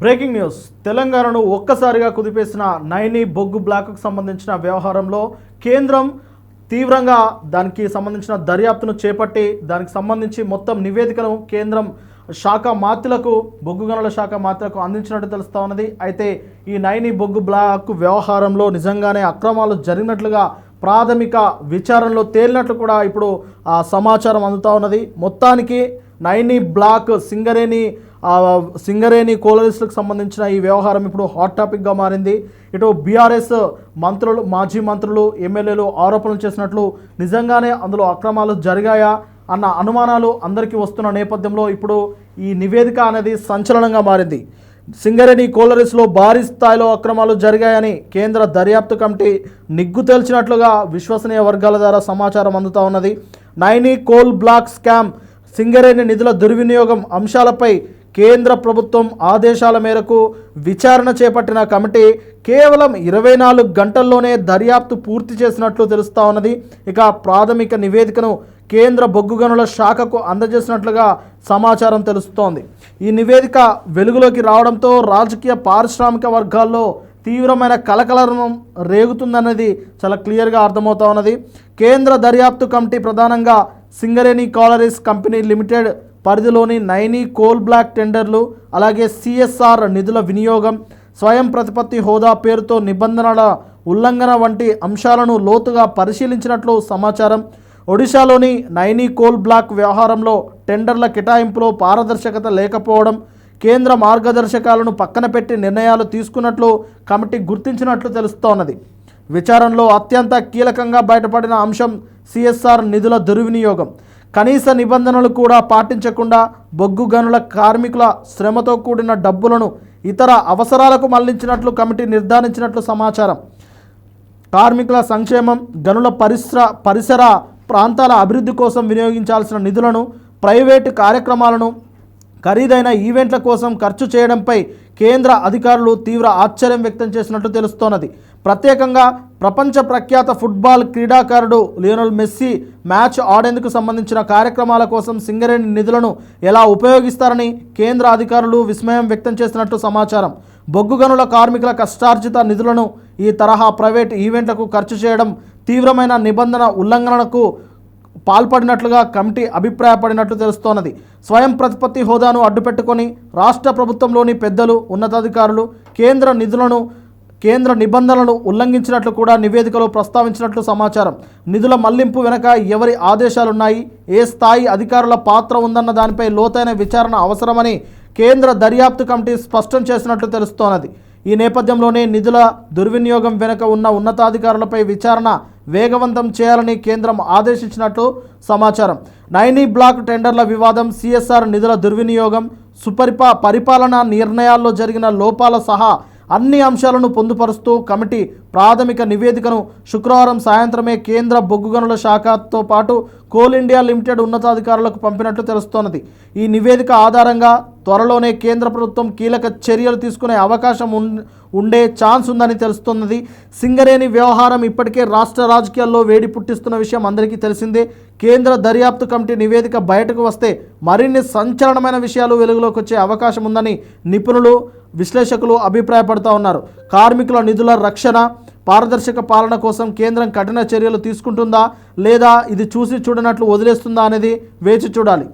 Breaking news. తెలంగాణను ఒక్కసారిగా కుదిపేసిన నైని బొగ్గు బ్లాక్కు సంబంధించిన వ్యవహారంలో కేంద్రం తీవ్రంగా దానికి సంబంధించిన దర్యాప్తును చేపట్టి దానికి సంబంధించి మొత్తం నివేదికను కేంద్రం శాఖ మాత్రులకు బొగ్గు గనుల శాఖ మాత్రులకు అందించినట్టు తెలుస్తూ ఉన్నది. అయితే ఈ నైని బొగ్గు బ్లాక్ వ్యవహారంలో నిజంగానే అక్రమాలు జరిగినట్లుగా ప్రాథమిక విచారణలో తేలినట్లు కూడా ఇప్పుడు ఆ సమాచారం అందుతా ఉన్నది. మొత్తానికి నైని బ్లాక్ సింగరేణి సింగరేణి కోలరిస్టులకు సంబంధించిన ఈ వ్యవహారం ఇప్పుడు హాట్ టాపిక్గా మారింది. ఇటు బీఆర్ఎస్ మంత్రులు మాజీ మంత్రులు ఎమ్మెల్యేలు ఆరోపణలు చేసినట్లు నిజంగానే అందులో అక్రమాలు జరిగాయా అన్న అనుమానాలు అందరికీ వస్తున్న నేపథ్యంలో ఇప్పుడు ఈ నివేదిక అనేది సంచలనంగా మారింది. సింగరేణి కోలరిస్లో భారీ స్థాయిలో అక్రమాలు జరిగాయని కేంద్ర దర్యాప్తు కమిటీ నిగ్గు తేల్చినట్లుగా విశ్వసనీయ వర్గాల ద్వారా సమాచారం అందుతా ఉన్నది. Naini coal block scam Singareni నిధుల దుర్వినియోగం అంశాలపై కేంద్ర ప్రభుత్వం ఆదేశాల మేరకు విచారణ చేపట్టిన కమిటీ కేవలం ఇరవై నాలుగు గంటల్లోనే దర్యాప్తు పూర్తి చేసినట్లు తెలుస్తా ఉన్నది. ఇక ప్రాథమిక నివేదికను కేంద్ర బొగ్గు గనుల శాఖకు అందజేసినట్లుగా సమాచారం తెలుస్తోంది. ఈ నివేదిక వెలుగులోకి రావడంతో రాజకీయ పారిశ్రామిక వర్గాల్లో తీవ్రమైన కలకలం రేగుతుందన్నది చాలా క్లియర్గా అర్థమవుతా ఉన్నది. కేంద్ర దర్యాప్తు కమిటీ ప్రధానంగా సింగరేణి కాలరీస్ కంపెనీ లిమిటెడ్ పరిధిలోని నైని కోల్ బ్లాక్ టెండర్లు అలాగే సిఎస్ఆర్ నిధుల వినియోగం స్వయం ప్రతిపత్తి హోదా పేరుతో నిబంధనల ఉల్లంఘన వంటి అంశాలను లోతుగా పరిశీలించినట్లు సమాచారం. ఒడిశాలోని నైని కోల్ బ్లాక్ వ్యవహారంలో టెండర్ల కేటాయింపులో పారదర్శకత లేకపోవడం కేంద్ర మార్గదర్శకాలను పక్కన పెట్టి నిర్ణయాలు తీసుకున్నట్లు కమిటీ గుర్తించినట్లు తెలుస్తోన్నది విచారణలో అత్యంత కీలకంగా బయటపడిన అంశం సిఎస్ఆర్ నిధుల దుర్వినియోగం. కనీస నిబంధనలు కూడా పాటించకుండా బొగ్గు గనుల కార్మికుల శ్రమతో కూడిన డబ్బులను ఇతర అవసరాలకు మళ్ళించినట్లు కమిటీ నిర్ధారించినట్లు సమాచారం. కార్మికుల సంక్షేమం గనుల పరిశ్ర పరిసర ప్రాంతాల అభివృద్ధి కోసం వినియోగించాల్సిన నిధులను ప్రైవేటు కార్యక్రమాలను ఖరీదైన ఈవెంట్ల కోసం ఖర్చు చేయడంపై కేంద్ర అధికారులు తీవ్ర ఆశ్చర్యం వ్యక్తం చేసినట్లు తెలుస్తోన్నది ప్రత్యేకంగా ప్రపంచ ప్రఖ్యాత ఫుట్బాల్ క్రీడాకారుడు లియోనల్ మెస్సీ మ్యాచ్ ఆడేందుకు సంబంధించిన కార్యక్రమాల కోసం సింగరేణి నిధులను ఎలా ఉపయోగిస్తారని కేంద్ర అధికారులు విస్మయం వ్యక్తం చేసినట్లు సమాచారం. బొగ్గు గనుల కార్మికుల కష్టార్జిత నిధులను ఈ తరహా ప్రైవేట్ ఈవెంట్లకు ఖర్చు చేయడం తీవ్రమైన నిబంధన ఉల్లంఘనలకు పాల్పడినట్లుగా కమిటీ అభిప్రాయపడినట్లు తెలుస్తోన్నది స్వయం ప్రతిపత్తి హోదాను అడ్డుపెట్టుకొని రాష్ట్ర ప్రభుత్వంలోని పెద్దలు ఉన్నతాధికారులు కేంద్ర నిధులను కేంద్ర నిబంధనలను ఉల్లంఘించినట్లు కూడా నివేదికలో ప్రస్తావించినట్లు సమాచారం. నిధుల మళ్ళింపు వెనక ఎవరి ఆదేశాలున్నాయి? ఏ స్థాయి అధికారుల పాత్ర ఉందన్న దానిపై లోతైన విచారణ అవసరమని కేంద్ర దర్యాప్తు కమిటీ స్పష్టం చేసినట్లు తెలుస్తోన్నది ఈ నేపథ్యంలోనే నిధుల దుర్వినియోగం వెనుక ఉన్న ఉన్నతాధికారులపై విచారణ వేగవంతం చేయాలని కేంద్రం ఆదేశించినట్లు సమాచారం. నైనీ బ్లాక్ టెండర్ల వివాదం సిఎస్ఆర్ నిధుల దుర్వినియోగం సుపరిపా పరిపాలనా నిర్ణయాల్లో జరిగిన లోపాల సహా అన్ని అంశాలను పొందుపరుస్తూ కమిటీ ప్రాథమిక నివేదికను శుక్రవారం సాయంత్రమే కేంద్ర బొగ్గు గనుల శాఖతో పాటు కోల్ ఇండియా లిమిటెడ్ ఉన్నతాధికారులకు పంపినట్లు తెలుస్తోన్నది ఈ నివేదిక ఆధారంగా త్వరలోనే కేంద్ర ప్రభుత్వం కీలక చర్యలు తీసుకునే అవకాశం ఉండే ఛాన్స్ ఉందని తెలుస్తున్నది సింగరేణి వ్యవహారం ఇప్పటికే రాష్ట్ర రాజకీయాల్లో వేడి పుట్టిస్తున్న విషయం అందరికీ తెలిసిందే. కేంద్ర దర్యాప్తు కమిటీ నివేదిక బయటకు వస్తే మరిన్ని సంచలనమైన విషయాలు వెలుగులోకి వచ్చే అవకాశం ఉందని నిపుణులు విశ్లేషకులు అభిప్రాయపడుతూ ఉన్నారు. కార్మికుల నిధుల రక్షణ పారదర్శక పాలన కోసం కేంద్రం కఠిన చర్యలు తీసుకుంటుందా లేదా ఇది చూసి చూడనట్లు వదిలేస్తుందా అనేది వేచి చూడాలి.